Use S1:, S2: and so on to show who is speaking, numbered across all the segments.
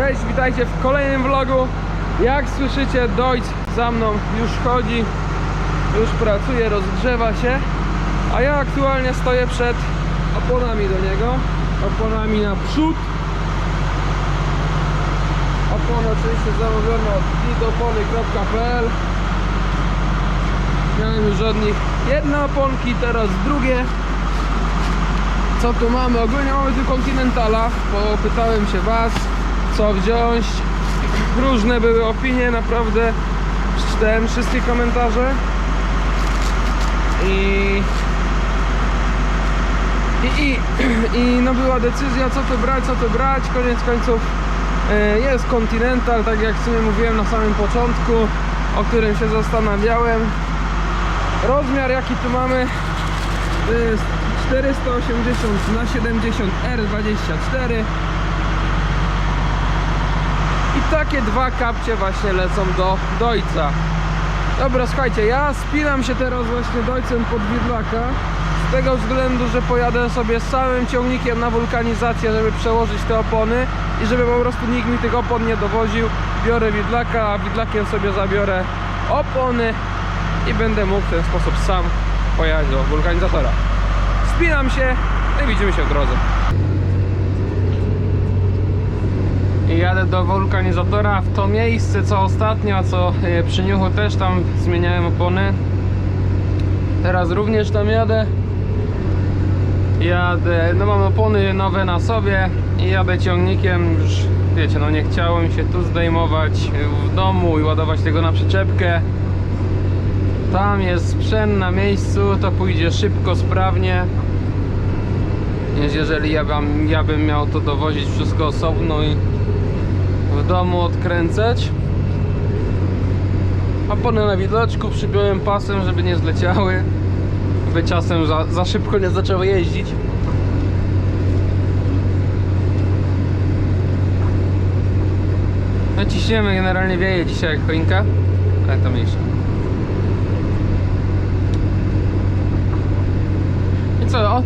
S1: Cześć, witajcie w kolejnym vlogu. Jak słyszycie, Dojc za mną już chodzi, już pracuje, rozgrzewa się, a ja aktualnie stoję przed oponami do niego, oponami na przód. Opony oczywiście zamówione od ditopony.pl Miałem już od nich jedne oponki, teraz drugie. Co tu mamy? Ogólnie mamy tu Continentala, bo pytałem się Was, co wziąć. Różne były opinie, naprawdę przeczytałem wszystkie komentarze. I... I, i, I no była decyzja, co tu brać, co tu brać. Koniec końców e, jest Continental, tak jak w sumie mówiłem na samym początku, o którym się zastanawiałem. Rozmiar jaki tu mamy to jest 480 na 70 R24 i takie dwa kapcie właśnie lecą do dojca dobra słuchajcie ja spinam się teraz właśnie dojcem pod widlaka z tego względu, że pojadę sobie z całym ciągnikiem na wulkanizację żeby przełożyć te opony i żeby po prostu nikt mi tych opon nie dowoził. Biorę widlaka, a widlakiem sobie zabiorę opony i będę mógł w ten sposób sam pojechać do wulkanizatora. Spinam się i widzimy się w drodze. Jadę do wulkanizatora w to miejsce co ostatnio, co e, przy Niuchu też tam zmieniałem opony. Teraz również tam jadę. Jadę, no mam opony nowe na sobie i jadę ciągnikiem już wiecie, no nie chciało mi się tu zdejmować w domu i ładować tego na przyczepkę. Tam jest sprzęt na miejscu, to pójdzie szybko, sprawnie. Niż jeżeli ja, bym, ja bym miał to dowozić wszystko osobno i w domu odkręcać. Opony na widoczku przybiłem pasem, żeby nie zleciały. By czasem za, za szybko nie zaczęły jeździć. No generalnie wieje dzisiaj jak choinka, ale to mniejsza. I co,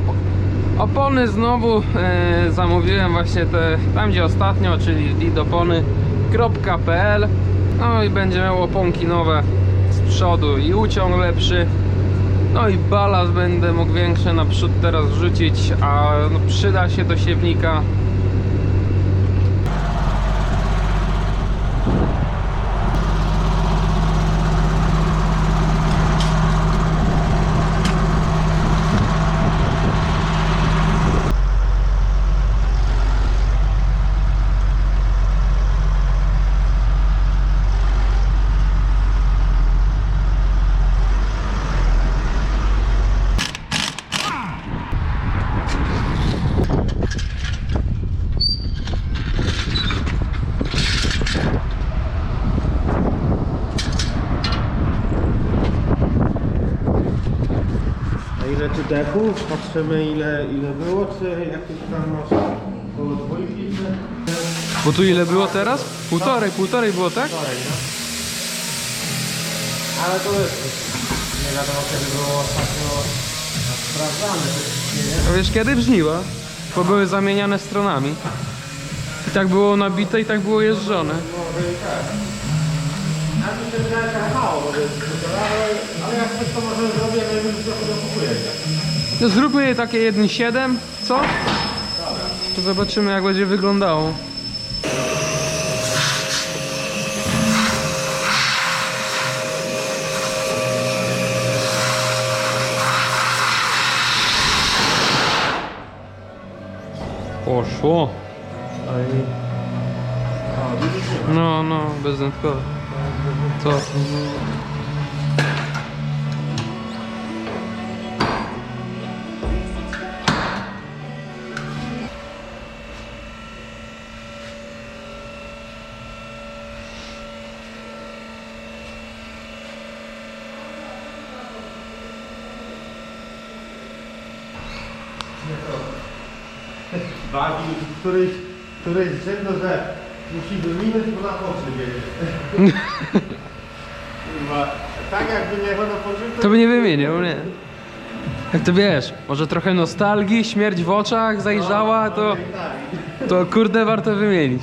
S1: opony znowu e, zamówiłem właśnie te, tam gdzie ostatnio, czyli didopony.pl No i będzie miał oponki nowe z przodu i uciąg lepszy. No i balast będę mógł większy naprzód teraz wrzucić, a no, przyda się do siewnika
S2: A ile tu dechów? Patrzymy ile, ile było, czy jakieś tam masz koło dwójki, czy...
S1: Bo tu ile było teraz? Półtorej, półtorej było tak?
S2: Wczoraj, no. Ale to jest... Nie wiadomo kiedy było ostatnio sprawdzane,
S1: wiesz kiedy? Żniwa, bo były zamieniane stronami I tak było nabite i tak było jeżdżone
S2: Może i tak. Ja mi się wydaje, że mało, bo jest ale, ale jak coś to może zrobimy, już trochę dokupujecie.
S1: No zróbmy je takie 1,7, co? To zobaczymy jak będzie wyglądało. Poszło. No, no, bezdętkowe. Co?
S2: Bawi któryś, któryś rzędu, że musi wyminąć, bo na poczy wiedzie. Tak jakby nie ono pożyczył.
S1: To by nie wymienił, nie. Jak to wiesz, może trochę nostalgii, śmierć w oczach zajrzała, no, to, no
S2: tak.
S1: to kurde warto wymienić.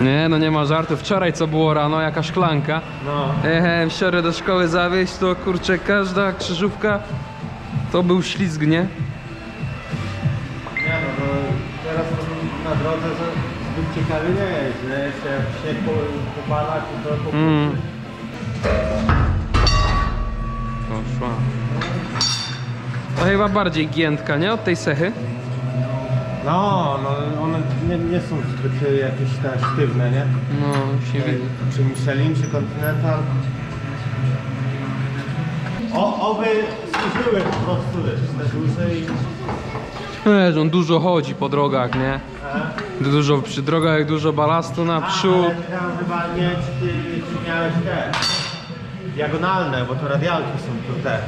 S1: Nie, no nie ma żartu. Wczoraj co było rano, jaka szklanka.
S2: No.
S1: Jechałem wczoraj do szkoły zawieźć, to kurczę, każda krzyżówka to był ślizg, nie?
S2: Nie no, to teraz na drodze, że ciekawy nie jest, że jeszcze jak się po- popala, to po
S1: Mm. Poszła. To chyba bardziej giętka, nie? Od tej sechy.
S2: No, no one nie, nie są zbyt jakieś te sztywne, nie?
S1: No, się widzi.
S2: Czy Michelin, czy Continental. O, oby służyły po prostu, wiesz, te duże i...
S1: Wiesz, on dużo chodzi po drogach, nie? Dużo przy drogach, dużo balastu.
S2: Ale chciałem chyba nie, czy ty czy miałeś te diagonalne, bo to radialki są tu te.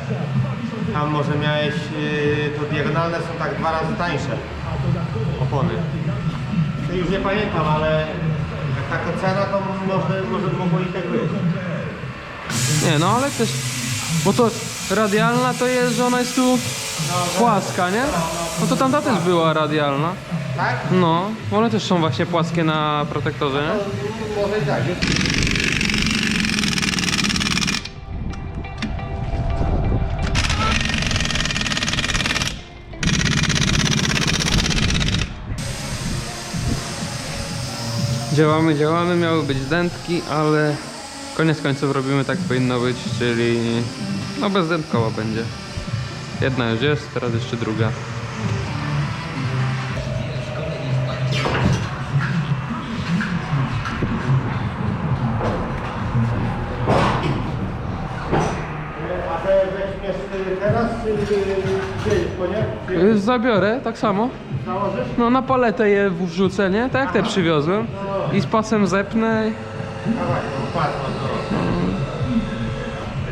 S2: Tam może miałeś, yy, to diagonalne są tak dwa razy tańsze opony. To już nie pamiętam, ale jak taka cena to może, może mogło i tak być.
S1: Nie, no ale też... Bo to radialna to jest, że ona jest tu płaska, nie? No to tamta też była radialna.
S2: Tak?
S1: No, one też są właśnie płaskie na protektorze, nie? Działamy, działamy, miały być dętki, ale koniec końców robimy tak powinno być, czyli no bezdętkowa będzie. Jedna już jest, teraz jeszcze druga. Zabiorę, tak samo. No na paletę je wrzucę, nie? Tak jak te przywiozłem. I z pasem zepnę.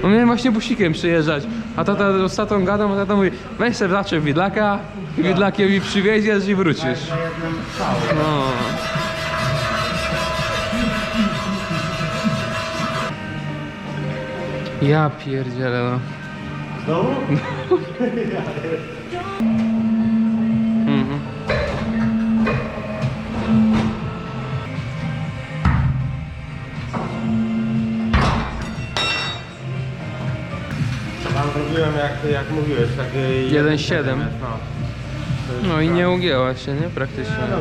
S2: No
S1: miałem właśnie busikiem przyjeżdżać. A tata z tatą gadam, a tata mówi, weź sobie zaczep widlaka, widlakiem mi przywieziesz i wrócisz. No. Ja pierdzielę no.
S2: Znowu? jak, mówiłeś, tak
S1: 1,7.
S2: No.
S1: No i nie ugięła się, nie? Praktycznie.
S2: No,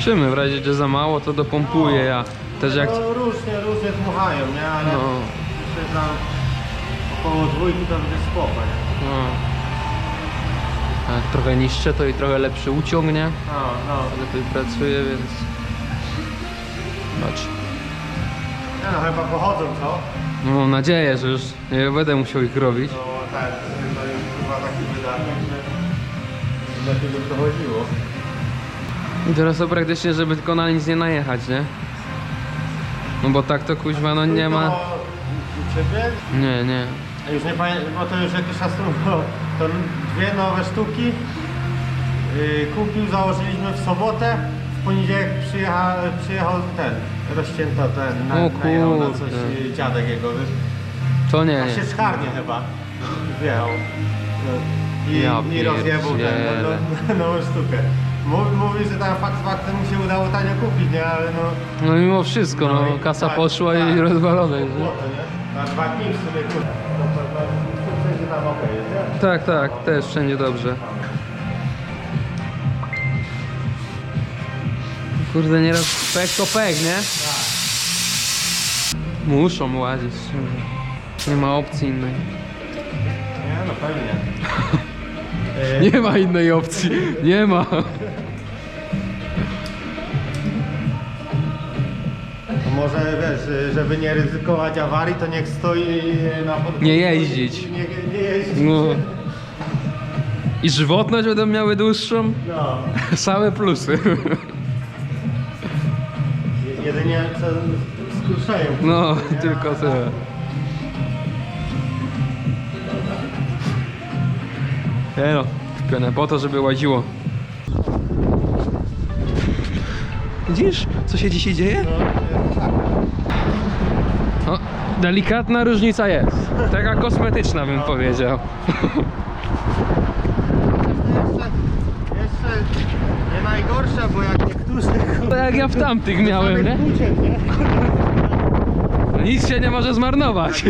S1: Trzymy, w razie, że za mało, to dopompuję ja. Też jak...
S2: No, różnie, różnie dmuchają, nie? Ale
S1: No.
S2: myślę, że tam około dwójki to będzie spoko, nie?
S1: No. A jak trochę niższe, to i trochę lepszy uciągnie.
S2: No, no.
S1: Lepiej pracuje, więc... Patrz.
S2: Nie no, chyba pochodzą, co?
S1: No, mam nadzieję, że już nie będę musiał ich robić.
S2: No tak, to jest chyba taki wydatek, że lepiej by to chodziło.
S1: I teraz to praktycznie, żeby tylko na nic nie najechać, nie? No bo tak to kuźwa, no nie ma...
S2: U Ciebie?
S1: Nie, nie.
S2: A Już nie pamiętam, bo to już jakiś czas temu. To dwie nowe sztuki. Yy, kupił, założyliśmy w sobotę. W poniedziałek przyjechał, przyjechał ten, rozcięto ten, na,
S1: O
S2: najechał na coś
S1: kurde.
S2: yy, dziadek jego. wiesz.
S1: To nie,
S2: A
S1: nie.
S2: się szkarnie chyba wjechał. No. I,
S1: Ja
S2: i rozjebał ten, no, no, nową sztukę. Mówi, mówi, że tam fakt faktem mu się udało tanio kupić, nie? Ale no...
S1: No mimo wszystko, no,
S2: i-
S1: kasa
S2: tak,
S1: poszła
S2: tak.
S1: i rozwalone nie?
S2: Złoto, nie? Na dwa dni w sumie kurde. No to, to, to?
S1: Tak, tak, też wszędzie dobrze. Kurde, nieraz pek to pek, nie? Muszą łazić. Nie ma opcji innej.
S2: Nie, no pewnie.
S1: Nie ma innej opcji. Nie ma.
S2: może wiesz, żeby nie ryzykować awarii, to niech stoi na podwórku.
S1: Nie jeździć.
S2: Nie, nie jeździć.
S1: No. I żywotność będą miały dłuższą?
S2: No.
S1: Same plusy.
S2: Je- Jedynie co skruszają.
S1: No, tylko tyle. Nie no, kupione po to, żeby łaziło. Widzisz, co się dzisiaj dzieje?
S2: No, tak.
S1: Delikatna różnica jest. Taka kosmetyczna bym powiedział.
S2: Jeszcze, jeszcze nie najgorsze, bo jak
S1: jak ja w tamtych miałem, nie? Nic się nie może zmarnować.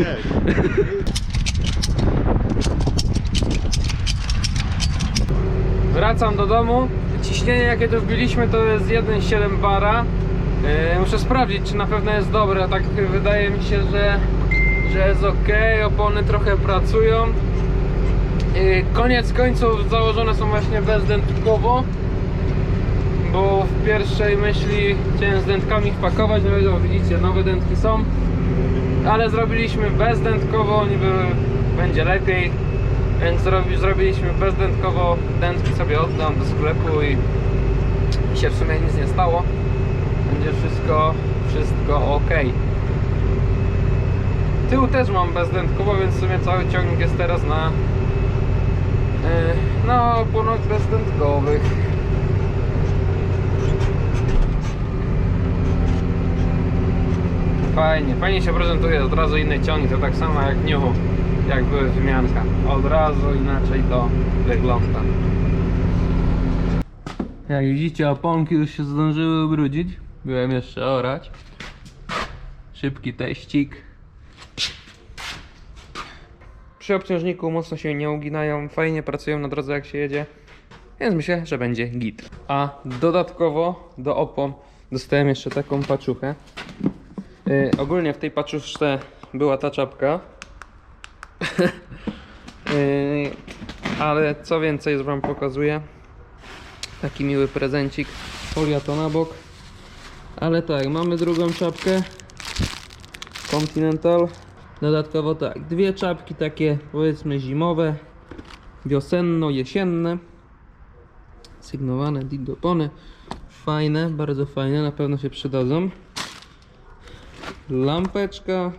S1: Wracam do domu. Ciśnienie jakie tu wbiliśmy to jest 1,7 bara. Yy, muszę sprawdzić czy na pewno jest dobre. Tak wydaje mi się, że, że jest ok. Opony trochę pracują. Yy, koniec końców założone są właśnie bezdętkowo. Bo w pierwszej myśli chciałem z dętkami wpakować, no widzicie, nowe dętki są. Ale zrobiliśmy bezdętkowo, niby będzie lepiej. Więc zrobi, zrobiliśmy bezdętkowo, dętki sobie oddam do sklepu i, i się w sumie nic nie stało. Będzie wszystko, wszystko ok. Tył też mam bezdętkowo, więc w sumie cały ciągnik jest teraz na yy, na oponach bezdętkowych. Fajnie, fajnie się prezentuje od razu inny ciągnik, to tak samo jak Niu, jak były wymianka. Od razu inaczej to wygląda. Jak widzicie, oponki już się zdążyły ubrudzić. Byłem jeszcze orać. Szybki teścik. Przy obciążniku mocno się nie uginają, fajnie pracują na drodze jak się jedzie. Więc myślę, że będzie git. A dodatkowo do opon dostałem jeszcze taką paczuchę. Yy, ogólnie w tej paczuszce była ta czapka. Yy, ale co więcej wam pokazuję. Taki miły prezencik. Folia to na bok. Ale tak, mamy drugą czapkę. Continental. Dodatkowo tak, dwie czapki takie powiedzmy zimowe, wiosenno-jesienne. Sygnowane didopony. Fajne, bardzo fajne, na pewno się przydadzą lampeczka,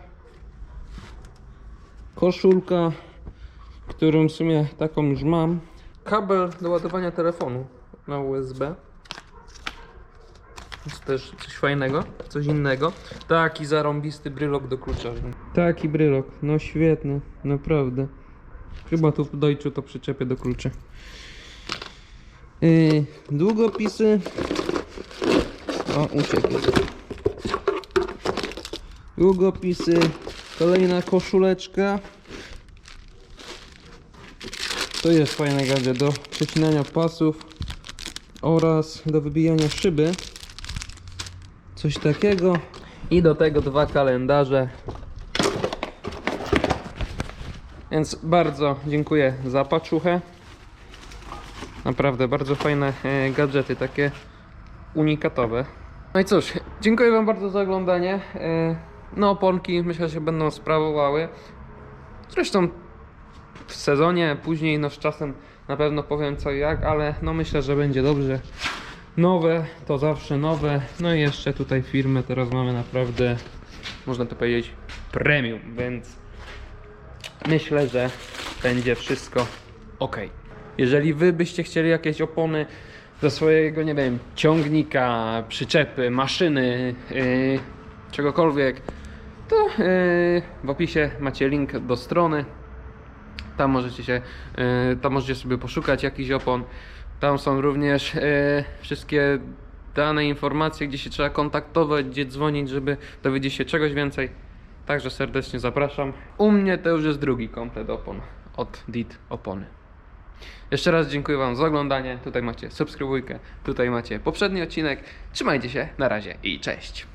S1: koszulka, którą w sumie taką już mam, kabel do ładowania telefonu na USB. Jest też coś fajnego, coś innego. Taki zarąbisty brylok do kluczarzy. Taki brylok, no świetny, naprawdę. Chyba tu w Deutschu to przyczepię do kluczy. Yy, długopisy. O, uciekł. Długopisy, kolejna koszuleczka. To jest fajny gadżet do przecinania pasów oraz do wybijania szyby. Coś takiego. I do tego dwa kalendarze. Więc bardzo dziękuję za paczuchę. Naprawdę bardzo fajne e, gadżety, takie unikatowe. No i cóż, dziękuję Wam bardzo za oglądanie. No, oponki myślę, że się będą sprawowały. Zresztą w sezonie, później, no z czasem na pewno powiem co i jak, ale no myślę, że będzie dobrze. Nowe to zawsze nowe. No i jeszcze tutaj firmę teraz mamy naprawdę, można to powiedzieć, premium, więc myślę, że będzie wszystko ok. Jeżeli wy byście chcieli jakieś opony do swojego, nie wiem, ciągnika, przyczepy, maszyny, yy, czegokolwiek, to yy, w opisie macie link do strony. Tam możecie się, yy, tam możecie sobie poszukać jakichś opon. Tam są również yy, wszystkie dane informacje, gdzie się trzeba kontaktować, gdzie dzwonić, żeby dowiedzieć się czegoś więcej. Także serdecznie zapraszam. U mnie to już jest drugi komplet opon od DIT Opony. Jeszcze raz dziękuję Wam za oglądanie. Tutaj macie subskrybujkę, tutaj macie poprzedni odcinek. Trzymajcie się, na razie i cześć.